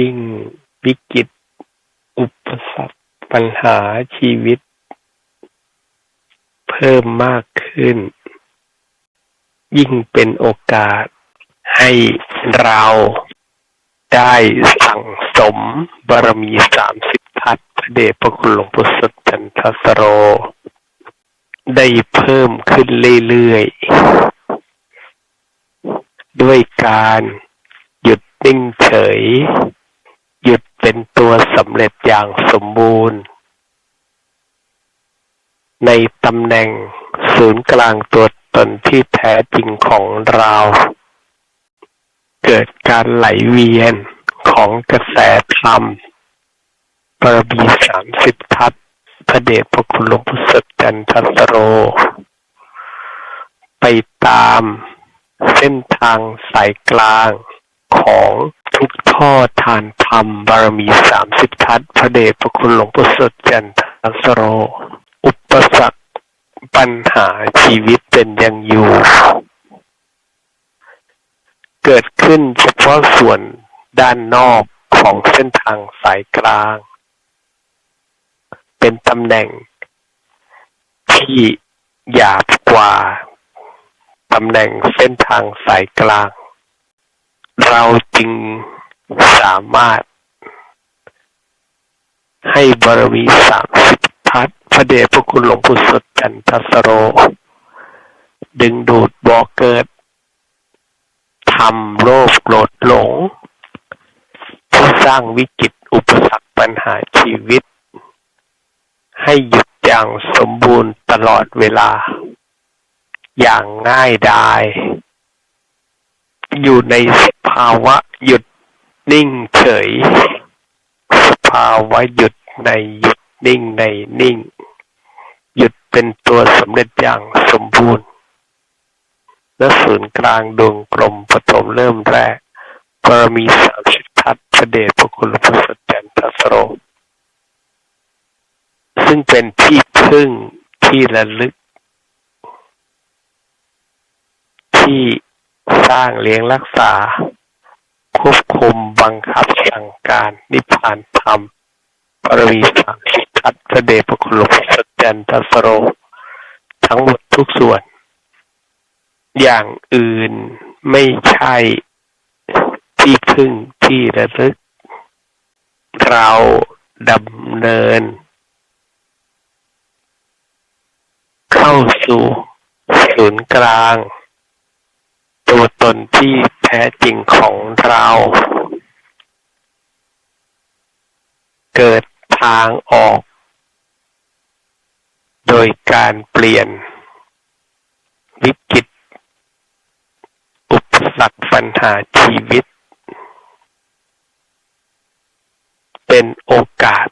ยิ่งวิกฤต อุปสรรคปัญหาชีวิต เพิ่มมากขึ้น ยิ่งเป็นโอกาสให้เราได้สั่งสมบารมีสามสิบทัศพระเดชพระคุณหลวงปู่สดจันทสโร ได้เพิ่มขึ้นเรื่อยๆ ด้วยการหยุดนิ่งเฉย เป็นตัวสำเร็จอย่างสมบูรณ์ ในตำแหน่งศูนย์กลางตัวตนที่แท้จริงของเรา เกิดการไหลเวียนของกระแสธรรมบารมีสามสิบทัศพระเดชพระคุณหลวงพุทธจันทสโร ไปตามเส้นทางสายกลางของ ทุกท่อทานธรรมบารมีสามสิบทัศพระเดชพระคุณหลวงพุทธจันทสโร อุปสรรคปัญหาชีวิตเป็นยังอยู่ เกิดขึ้นเฉพาะส่วนด้านนอกของเส้นทางสายกลาง เป็นตำแหน่งที่หยาบกว่าตำแหน่งเส้นทางสายกลาง เราจึงสามารถ ให้บารมีสามสิบทัศพระเดชพระคุณหลวงปู่สดจันทสโร ดึงดูดบ่อเกิดทำโลภโกรธหลงที่สร้างวิกฤตอุปสรรคปัญหาชีวิต ให้หยุดอย่างสมบูรณ์ตลอดเวลา อย่างง่ายดาย อยู่ในส ภาวะหยุดนิ่งเฉย สภาวะหยุดในหยุดนิ่งในนิ่ง หยุดเป็นตัวสำเร็จอย่างสมบูรณ์ และศูนย์กลางดวงกลมปฐมเริ่มแรกบารมีสามสิทัศพระเดชพระคุณหลพ่อสดจันทสโร ซึ่งเป็นที่พึ่งที่ระลึก ที่สร้างเลี้ยงรักษา ควบคุมบังคับสั่งการนิพพานธรรมบารมีสามสิบทัศพระเดชพระคุณหลวงพ่อสจันทสโร ทั้งหมดทุกส่วน อย่างอื่นไม่ใช่ที่พึ่งที่ระลึก เราดำเนิน เข้าสู่ศูนย์กลาง ตัวตนที่แท้จริงของเรา เกิดทางออก โดยการเปลี่ยน วิกฤตอุปสรรคปัญหาชีวิต เป็นโอกาส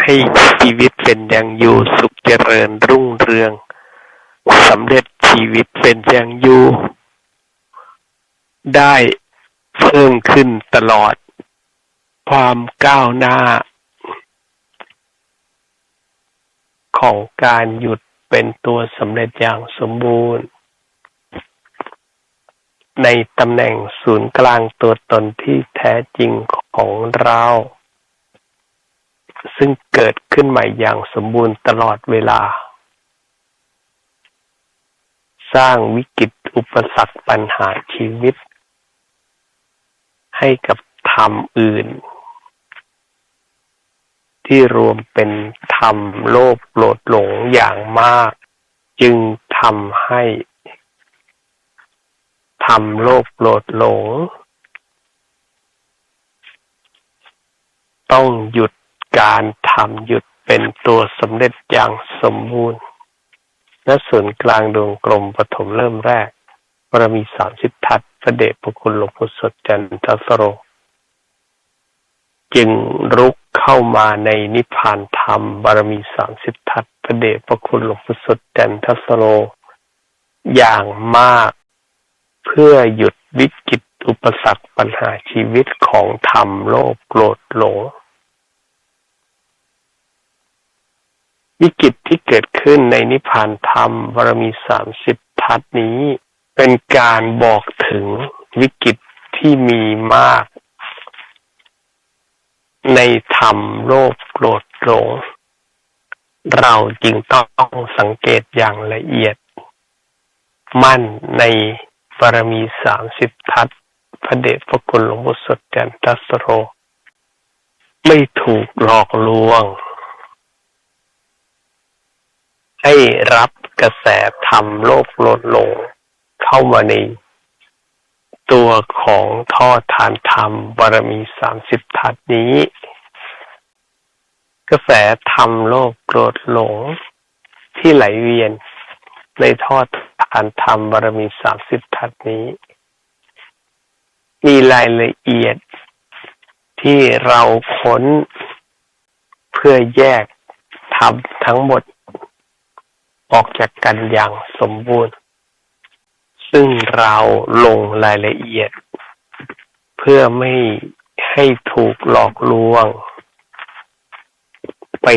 ให้ชีวิตเป็นอย่างอยู่สุขเจริญรุ่งเรืองสำเร็จชีวิตเป็นอย่างอยู่ ได้เพิ่มขึ้นตลอด ความก้าวหน้า ของการหยุดเป็นตัวสำเร็จอย่างสมบูรณ์ ในตำแหน่งศูนย์กลางตัวตนที่แท้จริงของเรา ซึ่งเกิดขึ้นใหม่อย่างสมบูรณ์ตลอดเวลา สร้างวิกฤตอุปสรรคปัญหาชีวิต ให้กับธรรมอื่น ที่รวมเป็นธรรมโลภโกรธหลงอย่างมาก จึงทำให้ทำโลภโกรธหลง ต้องหยุดการทำหยุดเป็นตัวสำเร็จอย่างสมบูรณ์ และศูนกลางดวงกลมปฐมเริ่มแรก บารมีสามสิบทัศพระเดชพระคุณหลวงพ่อสดจันทสโร จึงรุกเข้ามาในนิพพานธรรม บารมีสามสิบทัศพระเดชพระคุณหลวงพ่อสดจันทสโร อย่างมากเพื่อหยุดวิกฤตอุปสรรคปัญหาชีวิตของธรรมโลภโกรธหลงวิกฤตที่เกิดขึ้นในนิพพานธรรมบารมีสามสิบทัศนี้ เป็นการบอกถึงวิกฤตที่มีมาก ในธรรมโลภโกรธหลงเราจึงต้องสังเกตอย่างละเอียด มั่นในบารมีสามสิบทัศพระเดชพระคุณหลวงพ่อสดจันทัสโร ไม่ถูกหลอกลวง ให้รับกระแสธรรมโลกโลดหลง เข้ามาในตัวของท่อทานธรรมบารมีสามสิบทัศนี้ กระแสธรรมโลกโกรธหลงที่ไหลเวียนในท่อทานธรรมบารมีสามสิบทัศนี้ มีรายละเอียดที่เราค้นเพื่อแยกธรรมทั้งหมด ออกจากกันอย่างสมบูรณ์ ซึ่งเราลงรายละเอียด เพื่อไม่ให้ถูกหลอกลวง ไป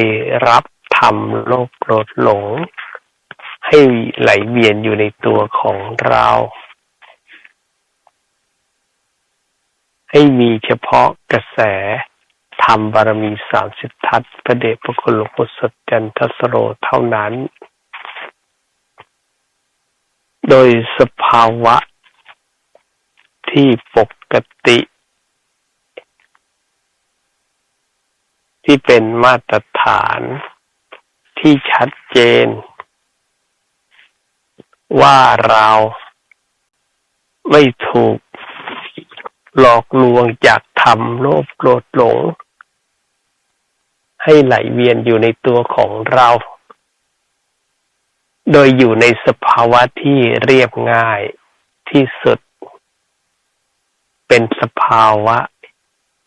รับธรรมโลกโกรธหลง ให้ไหลเวียนอยู่ในตัวของเรา ให้มีเฉพาะกระแสธรรมบารมีสามสิบทัศพระเดชพระคุณหลวงพ่อสดจันทสโรเท่านั้น โดยสภาวะที่ปกติ ที่เป็นมาตรฐานที่ชัดเจน ว่าเราไม่ถูกหลอกลวงจากธรรมโลภโกรธหลง ให้ไหลเวียนอยู่ในตัวของเรา โดยอยู่ในสภาวะที่เรียบง่ายที่สุด เป็นสภาวะ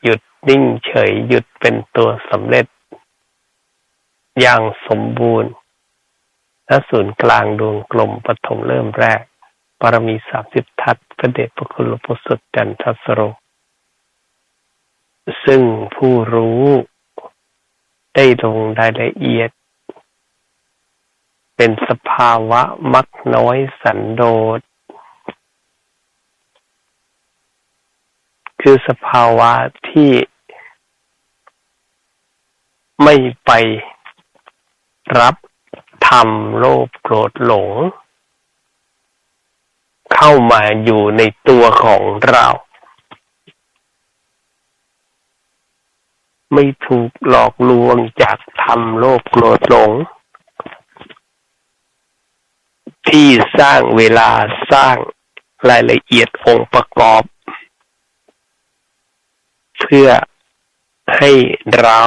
หยุดนิ่งเฉยหยุดเป็นตัวสำเร็จ อย่างสมบูรณ์ณศูนย์กลางดวงกลมปฐมเริ่มแรก ปรมีสามสิบทัศพระเดชพระคุณหลวงพ่อสดจันทสโร ซึ่งผู้รู้ได้ลงรายละเอียด เป็นสภาวะมักน้อยสันโดษ คือสภาวะที่ไม่ไปรับธรรมโลภโกรธหลง เข้ามาอยู่ในตัวของเรา ไม่ถูกหลอกลวงจากธรรมโลภโกรธหลง ที่สร้างเวลาสร้างรายละเอียดองค์ประกอบ เพื่อให้เรา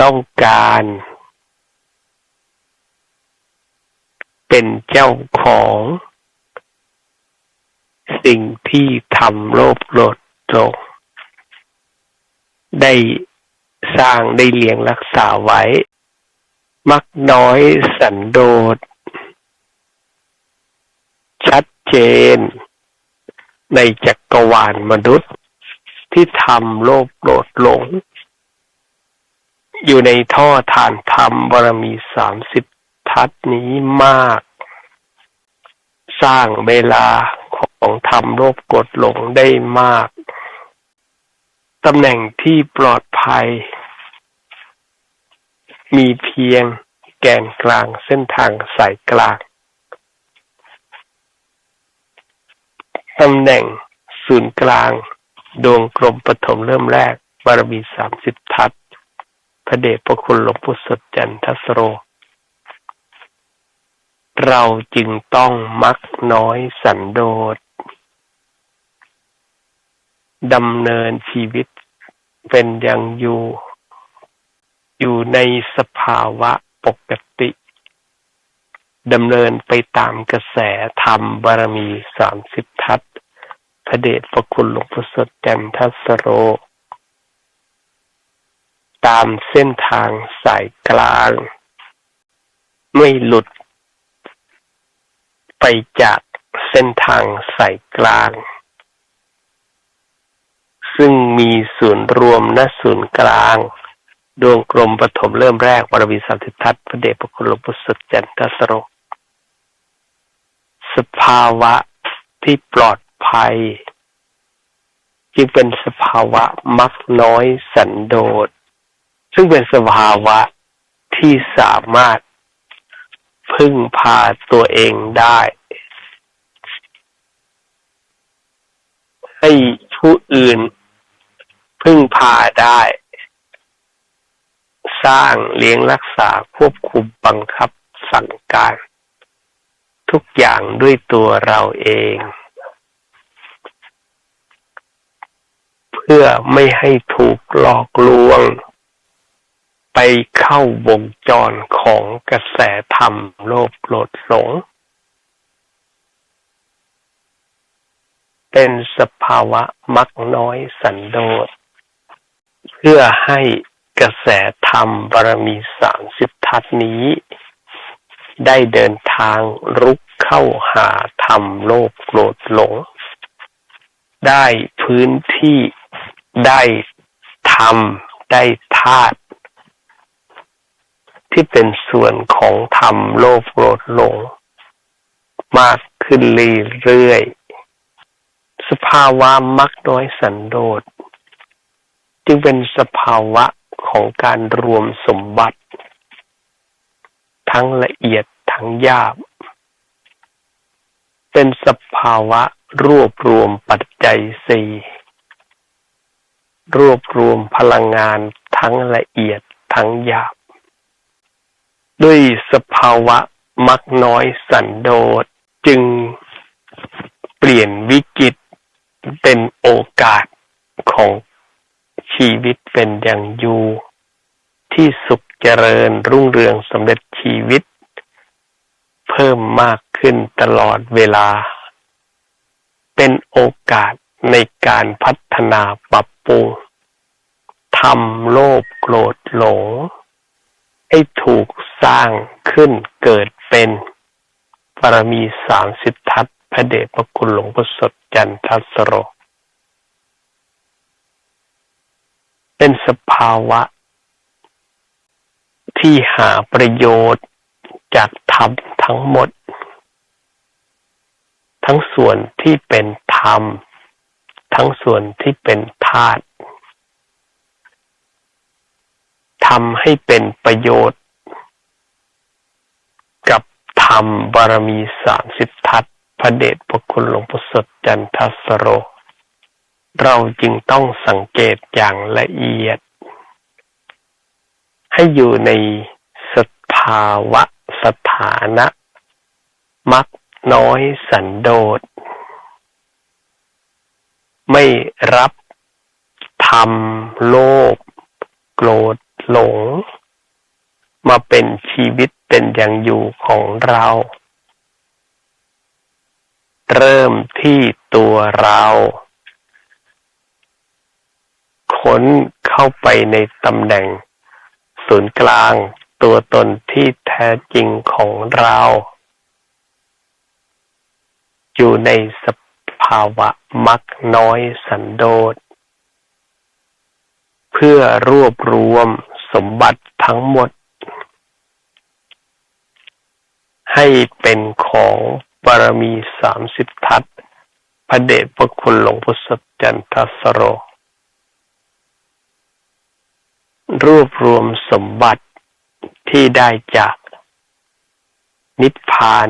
ต้องการเป็นเจ้าของสิ่งที่ทำโลภโลดลงได้สร้างได้เลี้ยงรักษาไว้ มักน้อยสันโดษ ชัดเจน ในจักรวาลมนุษย์ ที่ทำโลภโกรธหลง อยู่ในท่อฐานธรรมบารมีสามสิบทัศนี้มาก สร้างเวลาของธรรมโลภกดหลงได้มาก ตำแหน่งที่ปลอดภัย มีเพียงแกนกลางเส้นทางสายกลางตำแหน่งศูนย์กลาง ดวงกลมปฐมเริ่มแรก บารมีสามสิบทัศพระเดชพระคุณหลวงปู่สดจันทสโร เราจึงต้องมักน้อยสันโดษดำเนินชีวิตเป็นอย่างอยู่ อยู่ในสภาวะปกติดำเนินไปตามกระแสธรรมบารมีสามสิบทัศพระเดชพระคุณหลวงพ่อสดแจ่มทัสโร ตามเส้นทางสายกลาง ไม่หลุด ไปจากเส้นทางสายกลาง ซึ่งมีศูนย์รวมณศูนย์กลาง ดวงกลมปฐมเริ่มแรกวรวีสามสิทัศพระเดชพระคุณหลวงปู่สุดจันทสโร สภาวะที่ปลอดภัย จึงเป็นสภาวะมักน้อยสันโดษ ซึ่งเป็นสภาวะที่สามารถพึ่งพาตัวเองได้ ให้ผู้อื่นพึ่งพาได้ สร้างเลี้ยงรักษาควบคุมบังคับสั่งการ ทุกอย่างด้วยตัวเราเอง เพื่อไม่ให้ถูกหลอกลวง ไปเข้าวงจรของกระแสธรรมโลภโกรธหลง เป็นสภาวะมักน้อยสันโดษเพื่อให้ กระแสธรรมบารมีสามสิบทัศนี้ ได้เดินทางรุกเข้าหาธรรมโลภโกรธหลง ได้พื้นที่ได้ธรรมได้ธาตุที่เป็นส่วนของธรรมโลภโกรธหลง มากขึ้นเรื่อยๆสภาวะมักน้อยสันโดษ จึงเป็นสภาวะ ของการรวมสมบัติ ทั้งละเอียดทั้งหยาบเป็นสภาวะรวบรวมปัจจัยสี่รวบรวมพลังงานทั้งละเอียดทั้งหยาบ ด้วยสภาวะมักน้อยสันโดษจึงเปลี่ยนวิกฤตเป็นโอกาสของ ชีวิตเป็นอย่างอยู่ ที่สุขเจริญรุ่งเรืองสำเร็จชีวิต เพิ่มมากขึ้นตลอดเวลา เป็นโอกาสในการพัฒนาปรับปรุงทำโลภโกรธหลง ให้ถูกสร้างขึ้นเกิดเป็นปรมีสามสิบทัศพระเดชพระคุณหลวงพ่อสดจันทัสโร เป็นสภาวะ ที่หาประโยชน์จากธรรมทั้งหมด ทั้งส่วนที่เป็นธรรม ทั้งส่วนที่เป็นธาตุทำให้เป็นประโยชน์ กับธรรมบารมีสามสิบทัศพระเดชพระคุณหลวงพ่อสดจันทสโร เราจึงต้องสังเกตอย่างละเอียด ให้อยู่ในสภาวะสถานะ มักน้อยสันโดษ ไม่รับทำโลภโกรธหลง มาเป็นชีวิตเป็นอย่างอยู่ของเรา เริ่มที่ตัวเรา ค้นเข้าไปในตำแหน่ง ศูนย์กลาง ตัวตนที่แท้จริงของเรา อยู่ในสภาวะมักน้อยสันโดษ เพื่อรวบรวมสมบัติทั้งหมด ให้เป็นของบารมีสามสิบทัศพระเดชพระคุณหลวงพุทธจันทสโร รวบรวมสมบัติที่ได้จากนิพพาน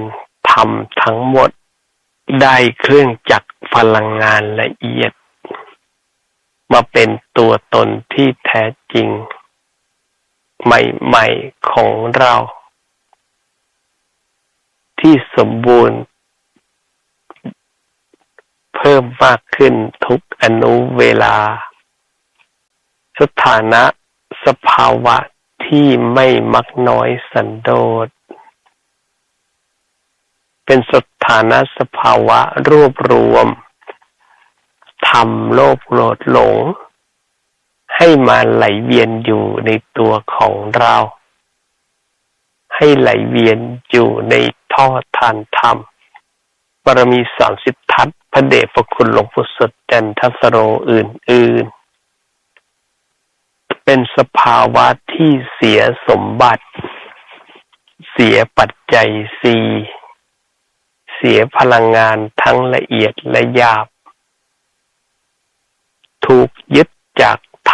ธรรมทั้งหมด ได้เครื่องจักรพลังงานละเอียด มาเป็นตัวตนที่แท้จริง ใหม่ๆของเรา ที่สมบูรณ์ เพิ่มมากขึ้นทุกอนุเวลา สถานะ สภาวะที่ไม่มักน้อยสันโดษ เป็นสถานะสภาวะรวบรวมทำโลภโกรธหลง ให้มาไหลเวียนอยู่ในตัวของเรา ให้ไหลเวียนอยู่ในท่อทานธรรมบารมีสามสิบทัศพระเดชพระคุณหลวงปู่สดจันทสโรอื่นๆ เป็นสภาวะที่เสียสมบัติ เสียปัจจัยสีเสียพลังงานทั้งละเอียดและหยาบ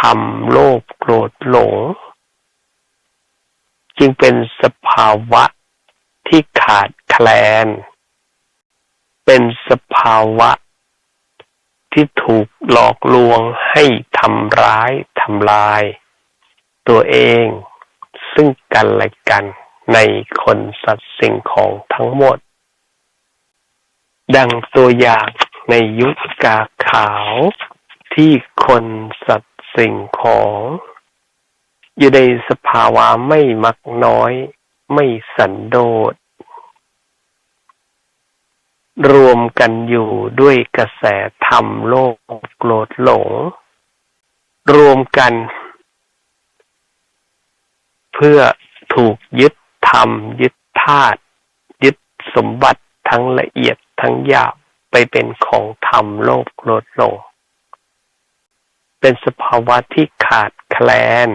ธรรมโลภโกรธหลง จึงเป็นสภาวะที่ขาดแคลน เป็นสภาวะที่ถูกหลอกลวงให้ทำร้ายทำลาย ตัวเองซึ่งกันและกันในคนสัตว์สิ่งของทั้งหมด ดังตัวอย่างในยุคกาขาวที่คนสัตว์สิ่งของ อยู่ในสภาวะไม่มักน้อย ไม่สันโดษ รวมกันอยู่ด้วยกระแสธรรมโลกโกรธหลง รวมกัน พื่อถูกยึดธรรม ยึดธาตุยึดสมบัติทั้งละเอียดทั้งหยาบไปเป็นของธรรมโลกโกรธหลง เป็นสภาวะที่ขาดแคลน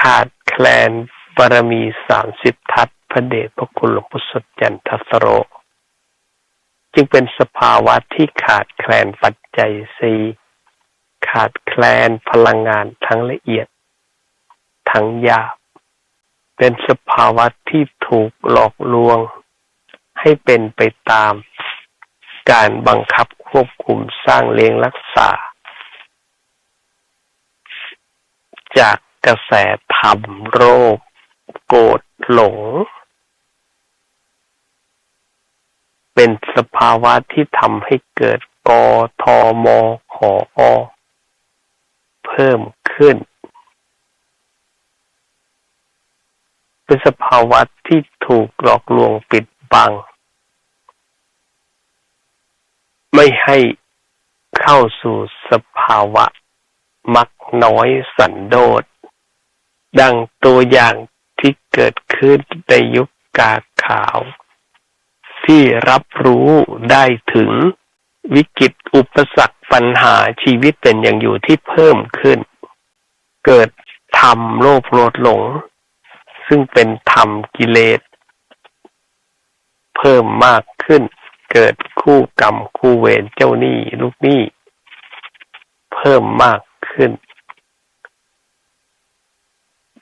ขาดแคลนบารมีสามสิบทัศพระเดชพระคุณหลวงพุทธจันทสโร จึงเป็นสภาวะที่ขาดแคลนปัจจัยสีขาดแคลนพลังงานทั้งละเอียด ทั้งยาบ เป็นสภาวะที่ถูกหลอกลวง ให้เป็นไปตาม การบังคับควบคุมสร้างเลี้ยงรักษา จากกระแสธรรมโรค โกรธหลง เป็นสภาวะที่ทำให้เกิดกทมขออ เพิ่มขึ้น เป็นสภาวะที่ถูกหลอกลวงปิดบัง ไม่ให้เข้าสู่สภาวะมักน้อยสันโดษ ดังตัวอย่างที่เกิดขึ้นในยุคกาขาว ที่รับรู้ได้ถึงวิกฤตอุปสรรคปัญหาชีวิตเป็นอย่างอยู่ที่เพิ่มขึ้น เกิดธรรมโลภโลดหลง ซึ่งเป็นธรรมกิเลส เพิ่มมากขึ้น เกิดคู่กรรมคู่เวรเจ้าหนี้ลูกหนี้ เพิ่มมากขึ้น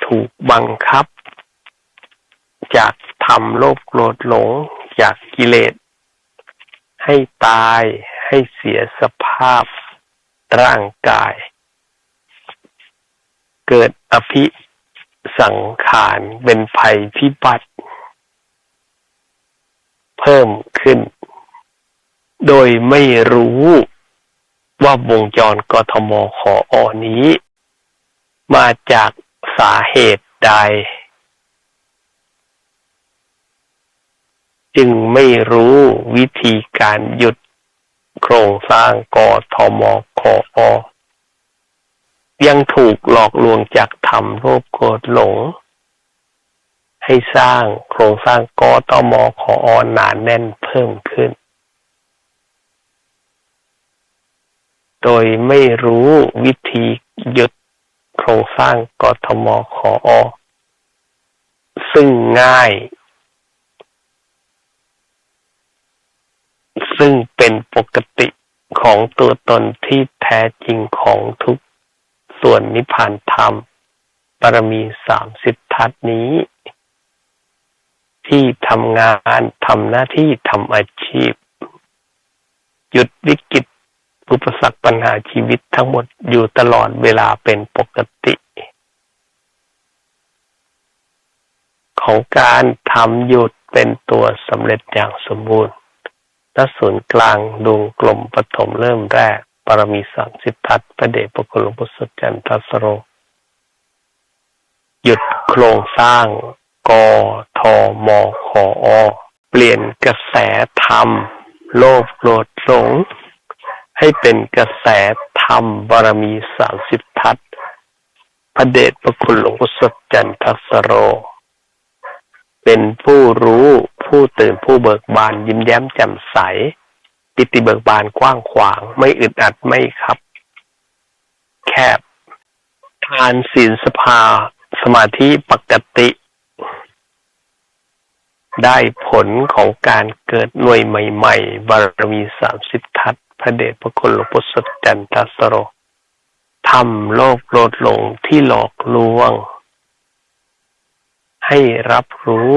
ถูกบังคับ จากทำโลภโกรธหลงจากกิเลส ให้ตายให้เสียสภาพร่างกาย เกิดอภิ สังขารเป็นภัยพิบัติ เพิ่มขึ้น โดยไม่รู้ว่าวงจรกทมขออนี้ มาจากสาเหตุใด จึงไม่รู้วิธีการหยุดโครงสร้างกทมขออ ยังถูกหลอกลวงจากธรรมโลภโกรธหลง ให้สร้างโครงสร้างกตมขออหนานแน่นเพิ่มขึ้น โดยไม่รู้วิธีหยุดโครงสร้างกทมขออ ซึ่งง่าย ซึ่งเป็นปกติของตัวตนที่แท้จริงของทุก ส่วนนิพพานธรรมบารมีสามสิบทัศนี้ ที่ทำงานทำหน้าที่ทำอาชีพ หยุดวิกฤตอุปสรรคปัญหาชีวิตทั้งหมดอยู่ตลอดเวลาเป็นปกติ ของการทำหยุดเป็นตัวสำเร็จอย่างสมบูรณ์ณศูนย์กลางดวงกลมปฐมเริ่มแรก ปรมีสังสิบทัตประเดชพระคุณหลวงพุทธจันทสโร หยุดโครงสร้างกทมขออเปลี่ยนกระแสธรรม โลภโกรธหลง ให้เป็นกระแสธรรมบารมีสามสิบทัศพระเดชพระคุณหลวงพ่อสดจันทสโร เป็นผู้รู้ผู้ตื่นผู้เบิกบานยิ้มแย้มแจ่มใส ปิติเบิกบานกว้างขวาง ไม่อึดอัดไม่ครับ แคบ ทานศีลสภา สมาธิปกติ ได้ผลของการเกิดหน่วยใหม่ๆ บารมีสามสิบทัศพระเดชพระคุณหลวงปู่สดจันทัสโรทำโลภโกรธหลงที่หลอกลวง ให้รับรู้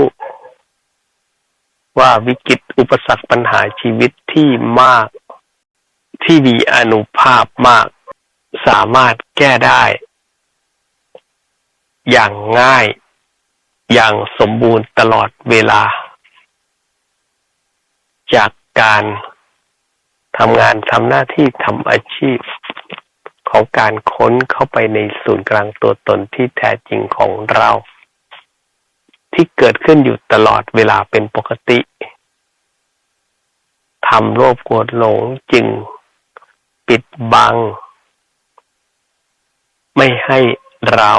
ว่าวิกฤตอุปสรรคปัญหาชีวิตที่มาก ที่มีอนุภาพมาก สามารถแก้ได้ อย่างง่าย อย่างสมบูรณ์ตลอดเวลา จากการทำงานทำหน้าที่ทำอาชีพ ของการค้นเข้าไปในศูนย์กลางตัวตนที่แท้จริงของเรา ที่เกิดขึ้นอยู่ตลอดเวลาเป็นปกติทำโลภโกรธหลงจึงปิดบัง ไม่ให้เรา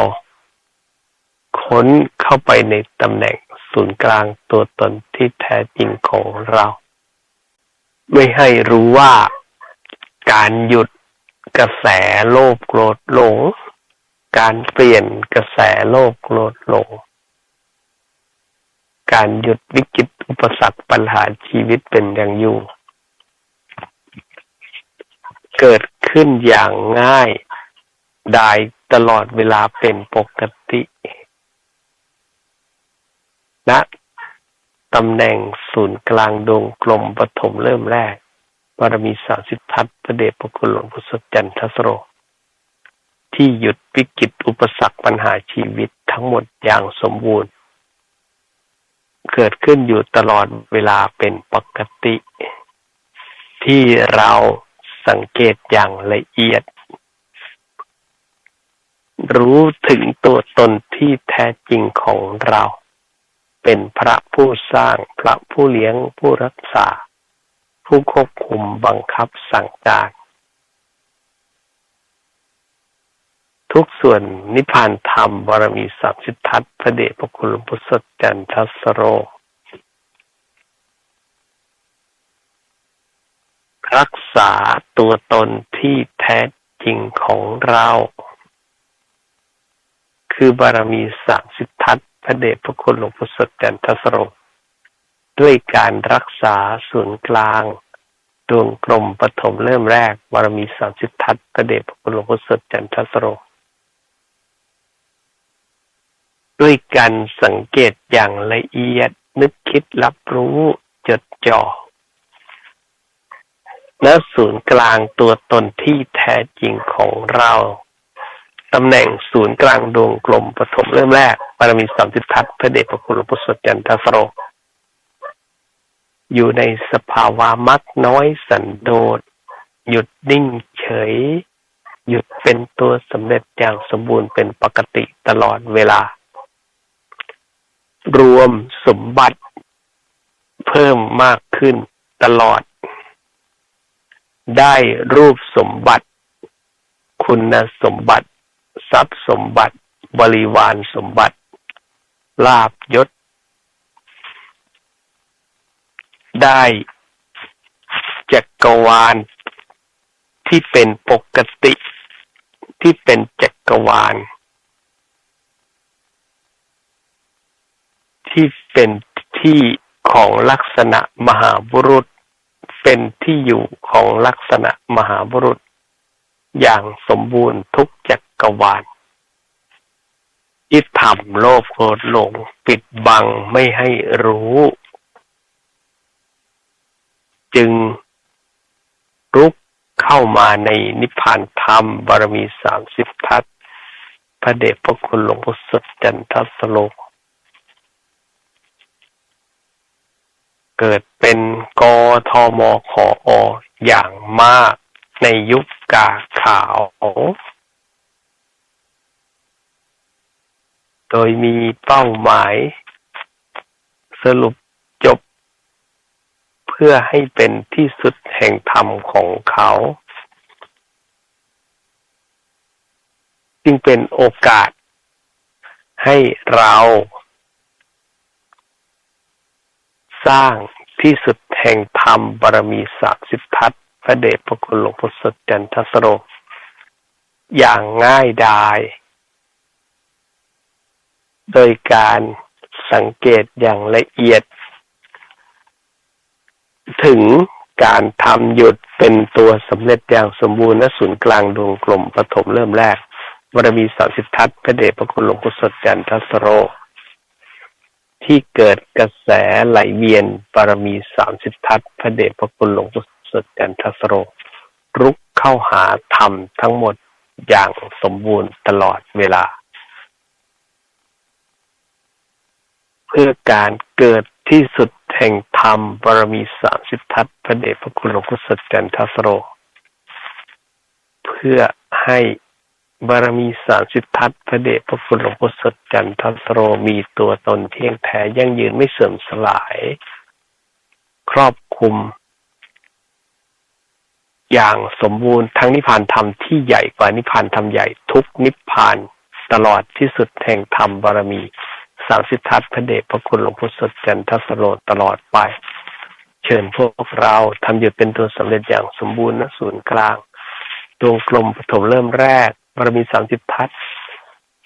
ค้นเข้าไปในตำแหน่งศูนย์กลางตัวตนที่แท้จริงของเรา ไม่ให้รู้ว่าการหยุดกระแสโลภโกรธหลง การเปลี่ยนกระแสโลภโกรธหลง การหยุดวิกฤตอุปสรรคปัญหาชีวิตเป็นอย่างอยู่ เกิดขึ้นอย่างง่ายได้ตลอดเวลาเป็นปกติณนะตำแหน่งศูนย์กลางดวงกลมปฐมเริ่มแรกบารมีสาสิทธัตพระเดชพระคุณหลวงพุทธจันทสโร ที่หยุดวิกฤตอุปสรรคปัญหาชีวิตทั้งหมดอย่างสมบูรณ์ เกิดขึ้นอยู่ตลอดเวลาเป็นปกติ ที่เราสังเกตอย่างละเอียด รู้ถึงตัวตนที่แท้จริงของเรา เป็นพระผู้สร้างพระผู้เลี้ยงผู้รักษา ผู้ควบคุมบังคับสั่งการ ทุกส่วนนิพพานธรรมบารมีสามสิทธัตพระเดชพระคุณหลวงพุทธจันทัสโร รักษาตัวตนที่แท้จริงของเรา คือบารมีสามสิทธัตพระเดชพระคุณหลวงพุทธจันทัสโร ด้วยการรักษาศูนย์กลางดวงกลมปฐมเริ่มแรกบารมีสามสิทธัตพระเดชพระคุณหลวงพ่อสดจันทสโร ด้วยการสังเกตอย่างละเอียดนึกคิดรับรู้จดจ่อณศูนย์กลางตัวตนที่แท้จริงของเราตำแหน่งศูนย์กลางดวงกลมปฐมเริ่มแรกบารมีสามสิทธัตพระเดชพระคุณหลวงพ่อสดจันทสโรอยู่ในสภาวะมักน้อยสันโดษ หยุดนิ่งเฉย หยุดเป็นตัวสำเร็จอย่างสมบูรณ์เป็นปกติตลอดเวลา รวมสมบัติเพิ่มมากขึ้นตลอด ได้รูปสมบัติ คุณสมบัติ ทรัพย์สมบัติ บริวารสมบัติ ลาบยศ ได้จักรวาล ที่เป็นปกติ ที่เป็นจักรวาล ที่เป็นที่ของลักษณะมหาบุรุษ เป็นที่อยู่ของลักษณะมหาบุรุษ อย่างสมบูรณ์ทุกจักรวาลอิที่ทำโลภโกรธหลงปิดบังไม่ให้รู้ จึงรุกเข้ามาในนิพพานธรรมบารมีสามสิบทัศพระเดชพระคุณหลวงพ่อสดจันทสโลก เกิดเป็นกทมขอออย่างมากในยุคกาขาว โดยมีเป้าหมาย สรุปจบ เพื่อให้เป็นที่สุดแห่งธรรมของเขา จึงเป็นโอกาสให้เรา สร้างที่สุดแห่งธรรมบารมีสามสิบทัศพระเดชพระคุณหลวงพ่อสดจันทสโร อย่างง่ายดาย โดยการสังเกตอย่างละเอียด ถึงการทำหยุดเป็นตัวสำเร็จอย่างสมบูรณ์ณศูนย์กลางดวงกลมปฐมเริ่มแรกบารมีสามสิบทัศพระเดชพระคุณหลวงปู่สดจันทสโร ที่เกิดกระแสไหลเวียนบารมีสามสิบทัศพระเดชพระคุณหลวงปู่สดจันทสโร รุกเข้าหาธรรมทั้งหมดอย่างสมบูรณ์ตลอดเวลา เพื่อการเกิดที่สุดแห่งธรรมบารมีสามสิบทัศพระเดชพระคุณหลวงพ่สดจันทสโร เพื่อให้ บารมีสามสิบทัศพระเดชพระคุณหลวงพ่อสดจันทสโรมีตัวตนเที่ยงแท้ยั่งยืนไม่เสื่อมสลาย ครอบคุม อย่างสมบูรณ์ทั้งนิพพานธรรมที่ใหญ่กว่านิพพานธรรมใหญ่ทุกนิพพานตลอดที่สุดแห่งธรรมบารมีสามสิทธัตถ์พระเดชพระคุณหลวงพุทธสดจันทสโรตลอดไป เชิญพวกเราทำหยุดเป็นตัวสำเร็จอย่างสมบูรณ์ณศูนย์กลางดวงกลมปฐมเริ่มแรก บารมีสามสิทธัตถ์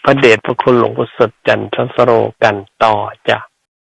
พระเดชพระคุณหลวงพุทธสดจันทสโรกันต่อจ้ะ